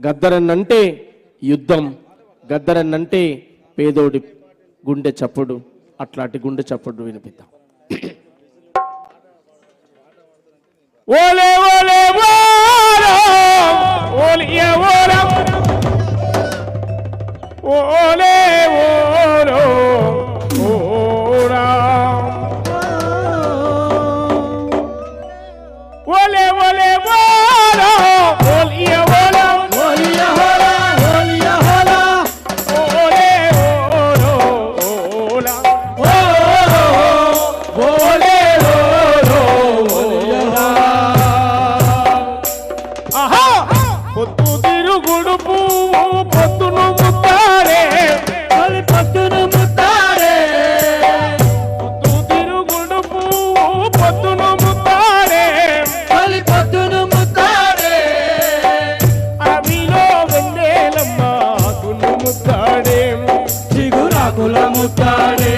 గద్దరన్నంటే యుద్ధం గద్దరన్నంటే పేదోడి గుండె చప్పుడు అట్లాంటి గుండె చప్పుడు వినిపిద్దాం. ఓలే ఓలే ఓలే ఓలే முத்தானே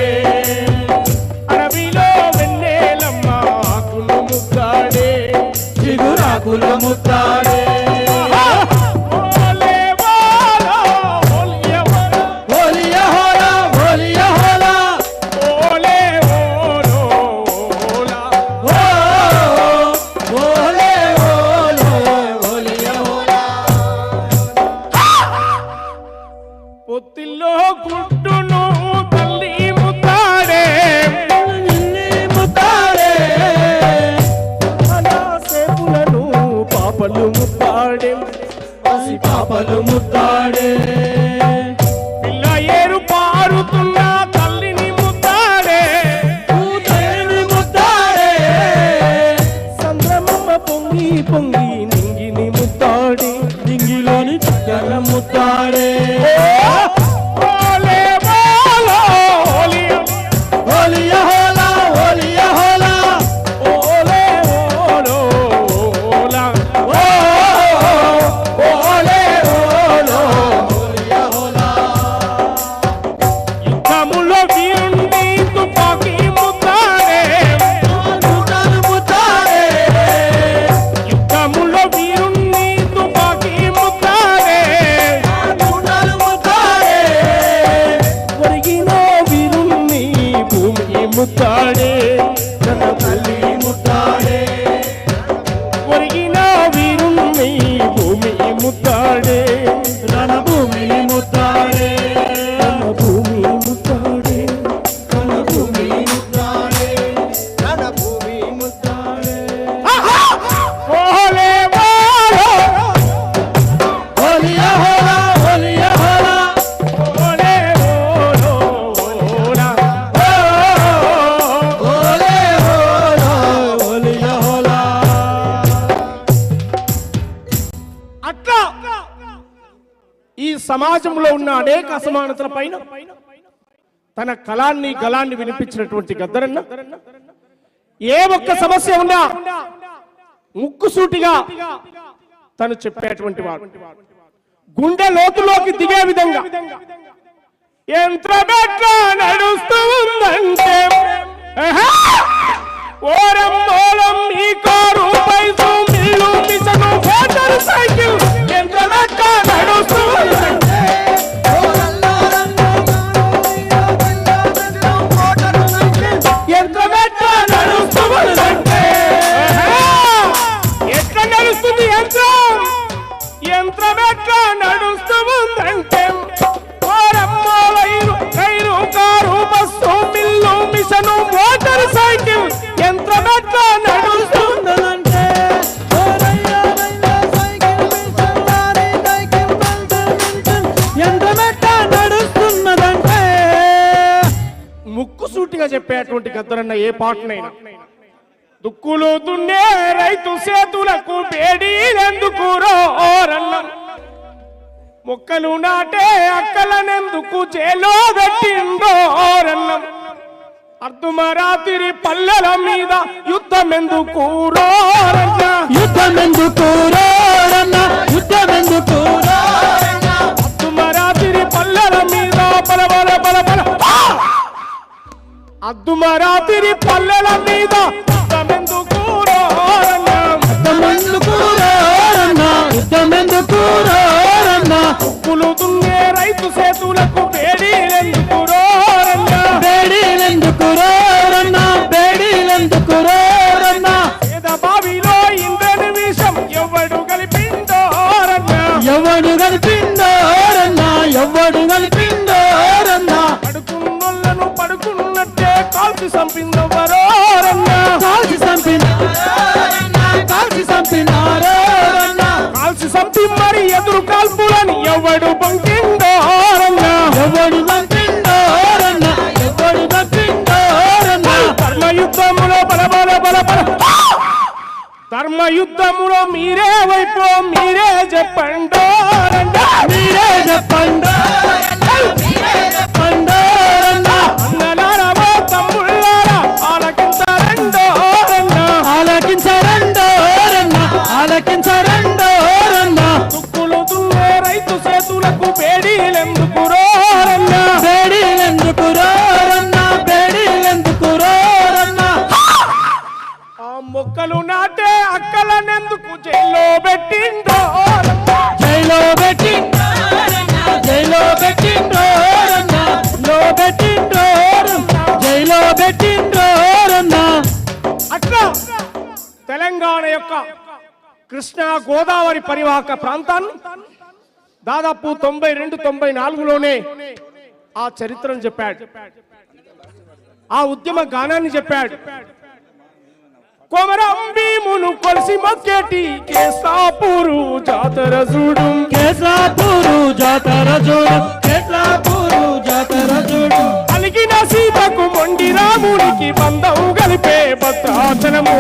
ఈ సమాజంలో ఉన్న అనేక అసమానతల పైన తన కళాన్ని గలాన్ని వినిపించినటువంటి గద్దరన్న ఏ ఒక్క సమస్య ఉన్నా ముక్కుసూటిగా తను చెప్పేటువంటి వాడు. గుండె లోతులోకి దిగే విధంగా యంత్ర నడుస్తూ ఉందంటే ఓరం ఓరం కారు సూటిగా చెప్పేటువంటి గద్దరన్న ఏ పాటనైనా. దుక్కులు దున్నే రైతు సేతులకు పేడీలెందుకురో రన్న మొక్కలు నాటే అక్కలనెందుకు చేలో పెట్టిండో రన్న అర్ధమరాత్రి పల్లెల మీద యుద్ధమెందుకు రోరన్న. యుద్ధమెందుకు రోరన్న యుద్ధమెందుకు రోరన్న. అర్ధమరాత్రి పల్లెల మీద బల బల బల బల అద్దుమరాత్రి పల్లెల మీద అద్దమెందుకు అద్దమెందుకు అద్దమెందుకు ఎవడు కలిపిందో ఎవడు కలిపిందో ఎవడు కాల్చి చంపిందవరోరన్నా కాల్చి చంపినారోరన్నా కాల్చి చంపినారోరన్నా కాల్చి చంపి మరి ఎదురు కాల్పులని ఎవడు పంపిండోరన్నా ఎవడు చంపిండోరన్నా ఎవడు చంపిండోరన్నా ధర్మ యుద్ధములో బల బల బల బల. ధర్మ యుద్ధములో మీరే சரண் కృష్ణా గోదావరి పరివాహక ప్రాంతాన్ని దాదాపు తొంభై రెండు తొంభై నాలుగులోనే ఆ చరిత్రను చెప్పాడు. ఆ ఉద్యమ గానాన్ని చెప్పాడు. కొమరం భీమును కొలిసి మొక్కేటి కేసాపూరు జాతర చూడు. కేసాపూరు జాతర చూడు. కేసాపూరు జాతర చూడు. అలిగిన సీతకు మొండి రామునికి బంధం కలిపే భద్రాచలము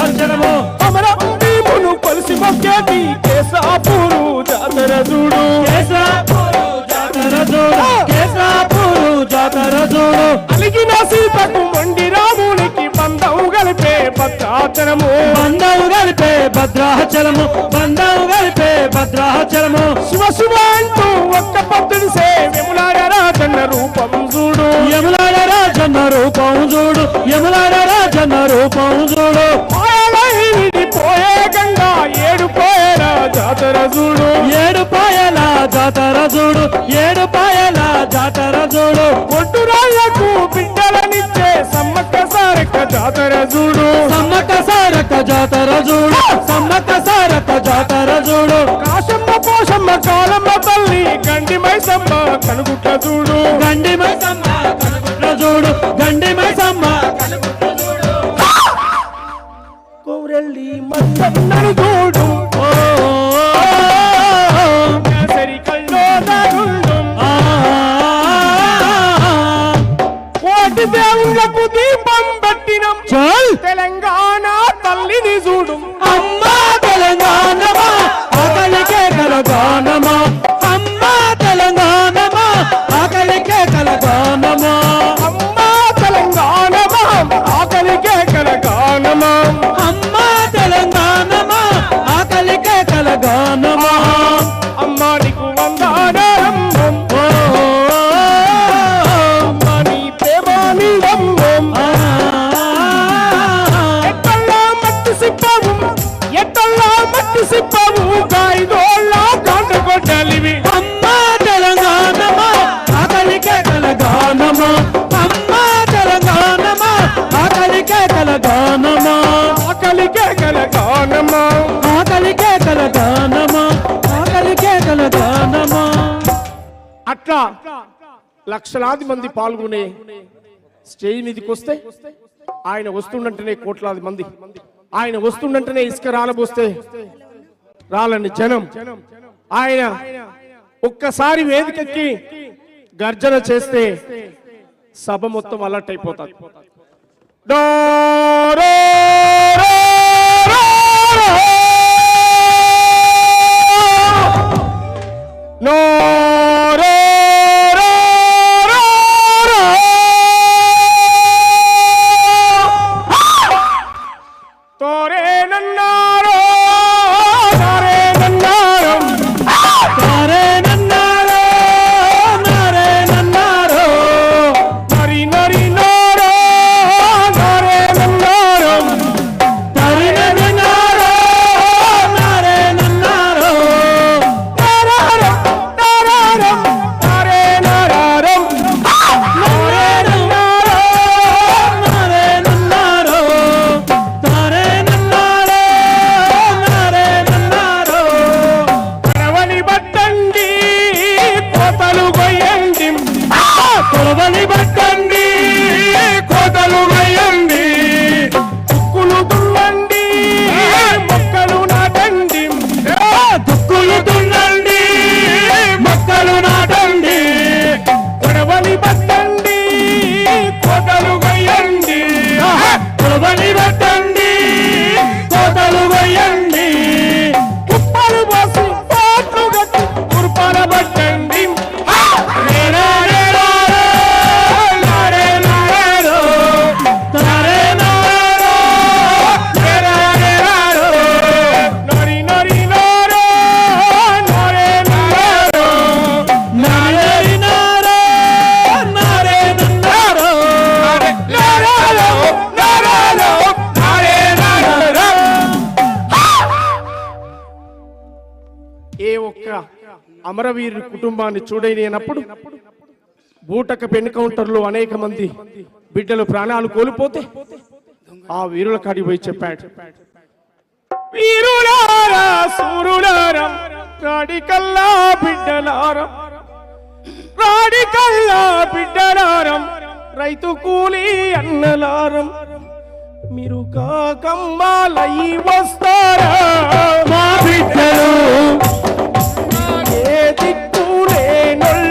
భద్రాచలము కొమరం భీమును కొలిసి మొక్కేటి కేసాపూరు జాతర చూడు. కేసాపూరు జాతర చూడు. కేసాపూరు జాతర చూడు. అలిగిన సీతకు మొండి రామునికి బంధం కలిపే భద్రాచనము బంధం కలిపే భద్రాచలము. బంధం కలిపే భద్రాచలము. శివ శివ అంటూ ఒక్క పద్దుని సే విములాడ రాజన్న రూపం చూడు. యములాడ రాజన్న రూపం చూడు. యములాడ రాజన్న రూపం చూడు జాతర ఏడు పాయల జాతర చూడు ఏడు పాయల జాతర చూడు ఒడ్డు రాళ్ళకు బిడ్డలనిచ్చే సమ్మక్క సారక్క జాతర చూడు సమ్మక్క అట్లా లక్షలాది మంది పాల్గొనే స్టేజ్ మీదకి వస్తే ఆయన వస్తుండంటేనే కోట్లాది మంది. ఆయన వస్తుండంటేనే ఇసుక రాలబోస్తే రాలని జనం. ఆయన ఒక్కసారి వేదికకి గర్జన చేస్తే సభ మొత్తం అలర్ట్ అయిపోతుంది డో కుటుంబాన్ని చూడలేనప్పుడు బూటక పెన్ కౌంటర్లో అనేక మంది బిడ్డలు ప్రాణాలు కోల్పోతే ఆ వీరుల కాడికి పోయి చెప్పాడు. వీరులారా సూరులారా రాడికల్లా రాడికల్లా బిడ్డలారం రైతు కూలి అన్నలారం మీరు కాకమ్మాలై వస్తారా మా బిడ్డలు? ఏ దిక్కు no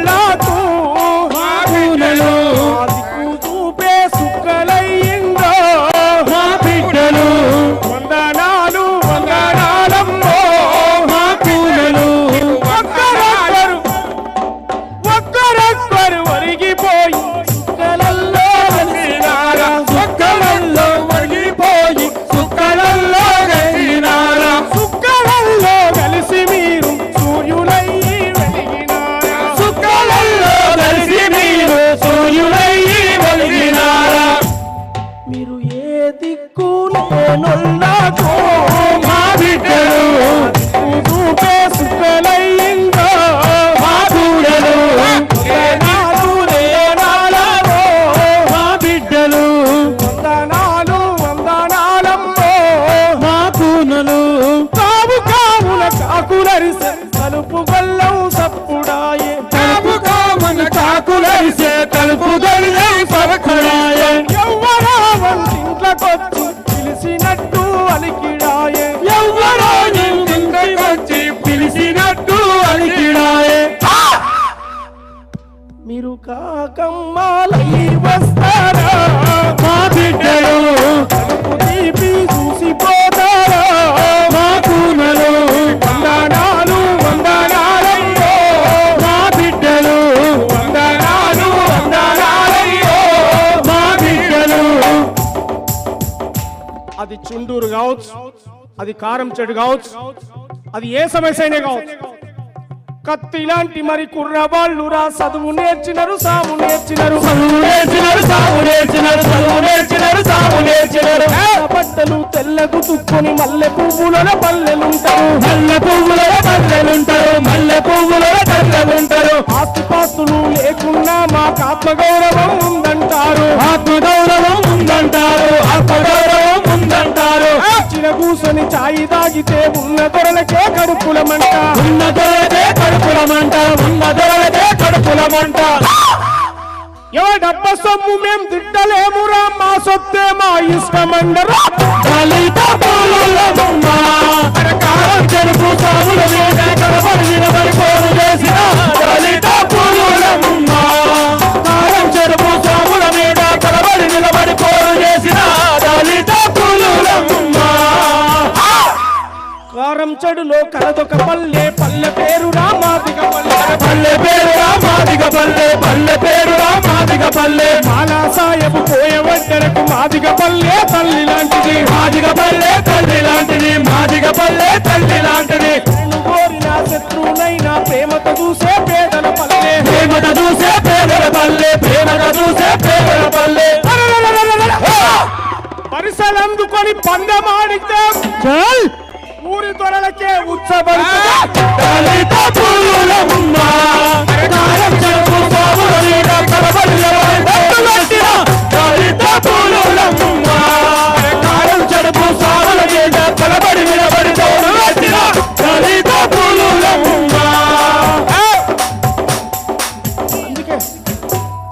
దిక్కు మీరు కాకమ్మాలయ్యి వస్తారా మా బిడ్డలు తలుపు తీపి చూసిపోతారా? మా కూనలు వందనాలు వందనాలయ్యో. మా బిడ్డలు వందనాలు వందనాలయ్యో. మా బిడ్డలు అది చుండూరు కావచ్చు అది కారం చెడు కావచ్చు అది ఏ సమస్య అయినా కావచ్చు. కత్తి లాంటి మరి కుర్రవాళ్ళు రా. చదువు నేర్చినరు సాము నేర్చినరు. నేర్చినారు సాగు నేర్చినారు చదువు నేర్చినారు సాగు నేర్చినారు. బట్టలు తెల్లకు తుక్కొని మల్లె పువ్వులలో పల్లెలుంటారు. మల్లె పువ్వులలో మల్లెలుంటారు మల్లె పువ్వులలో కళ్ళలుంటారు ఆస్తిపాస్తులు లేకున్నా మాకు ఆత్మగౌరవం ఉందంటారు. ఆత్మగౌరవం ఉందంటారు ఆత్మగౌరవం ఉందంటారు. ఇచ్చిన కూసొని చాయి తాగితే ఉన్న దొరలకే కడుపులమంట. ఉన్న దొరలకే కడుపులమంట. ఉన్న దొరలకే కడుపులమంట. ఎవడబ్బ సొమ్ము మేం తిట్టలేమురా? మా సొత్తే మా ఇష్టమండరా. దళిత పూలమ్మ కారం చెరుపు సాగుల మీద కడపడి నిలబడి చెడులో కలదొక పల్లె పల్లె పేరు రామాదిగ పల్లె. పల్లె పేరు మాదిగ పల్లె పల్లె పేరు మాదిగ పల్లె. మాలా సాయబు పోయవద్దరకు మాదిగ పల్లె తల్లి లాంటిది. మాదిగ పల్లె తల్లి లాంటిది మాదిగ పల్లె తల్లి లాంటిది. కోరిన శత్రువునైనా ప్రేమతో చూసే పేదల పల్లె. ప్రేమట చూసే పేదల పల్లె ప్రేమట చూసే పేదల పల్లె. పరిసలందుకొని పందమాడితే చల్.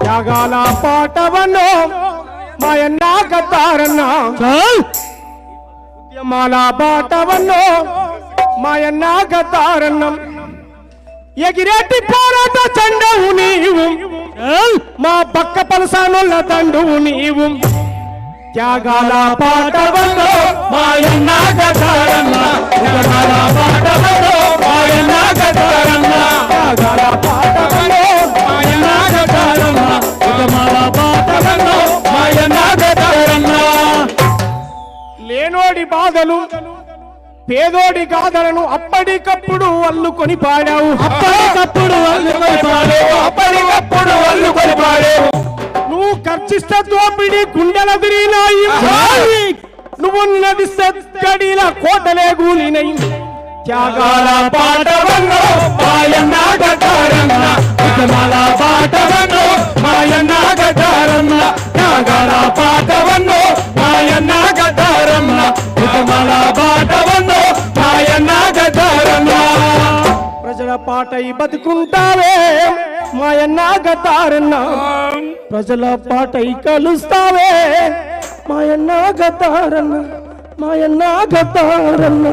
త్యాగాల పాటవన్నో మాయన్న గద్దారన్న చల్. ఉద్యమాల బాటవన్నో మాయన్న గద్దారన్నం ఎగిరేటి పోరాట చండవు నీవు. మా పక్క పలసానుల దండువు నీవు. త్యాగాల పాటవన్నో మాయన్న గదారన్న ఉగమాల పాటలలో మాయన్న గదారన్న త్యాగాల పాటవన్నో మాయన్న గదారన్న ఉగమాల పాటలలో మాయన్న గదారన్న లేనోడి బాధలు పేదోడి గాథలను అప్పటికప్పుడు అల్లుకొని పాడావు. అప్పటికప్పుడు అల్లుకొని పాడేవు. అప్పటికప్పుడు అల్లుకొని పాడేవు. నువ్వు ఖర్చిస్తే దోపిడి గుండెల తిరిగినాయి నువ్వు నడిస్తే గడిల కోటలే గూలినై త్యాగాల పాటవన్నో మాయన్న గతారన్న ఉద్యమాల పాటవన్నో మాయన్న గతారన్న త్యాగాల పాటవన్నో మాయన్న గతారన్న ఉద్యమాల పాటవన్నో మాయన్న గతారన్న ప్రజల పాటై బతుకుంటావే మాయన్న గతారన్న ప్రజల పాటై కలుస్తావే మాయన్న గతారన్న మాయన్న గతారన్న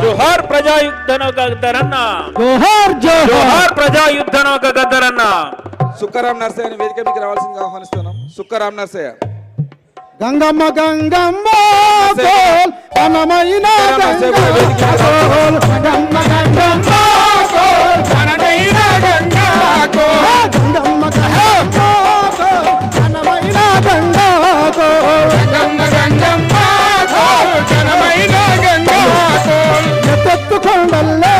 జోహార్ ప్రజాయుద్ధనో గద్దరన్న జోహార్ జోహార్. ప్రజాయుద్ధనో గద్దరన్న సుక్కరాం నర్సయ్య వేదిక మీకు రావాల్సిందిగా ఆహ్వానిస్తున్నాం. సుక్కరాం నర్సయ్య. గంగమ్మ గంగమ్మ గోల్. ఘనమైన ఎత్తు గోల్. గంగమ్మ గంగమ్మ కొండల్లో.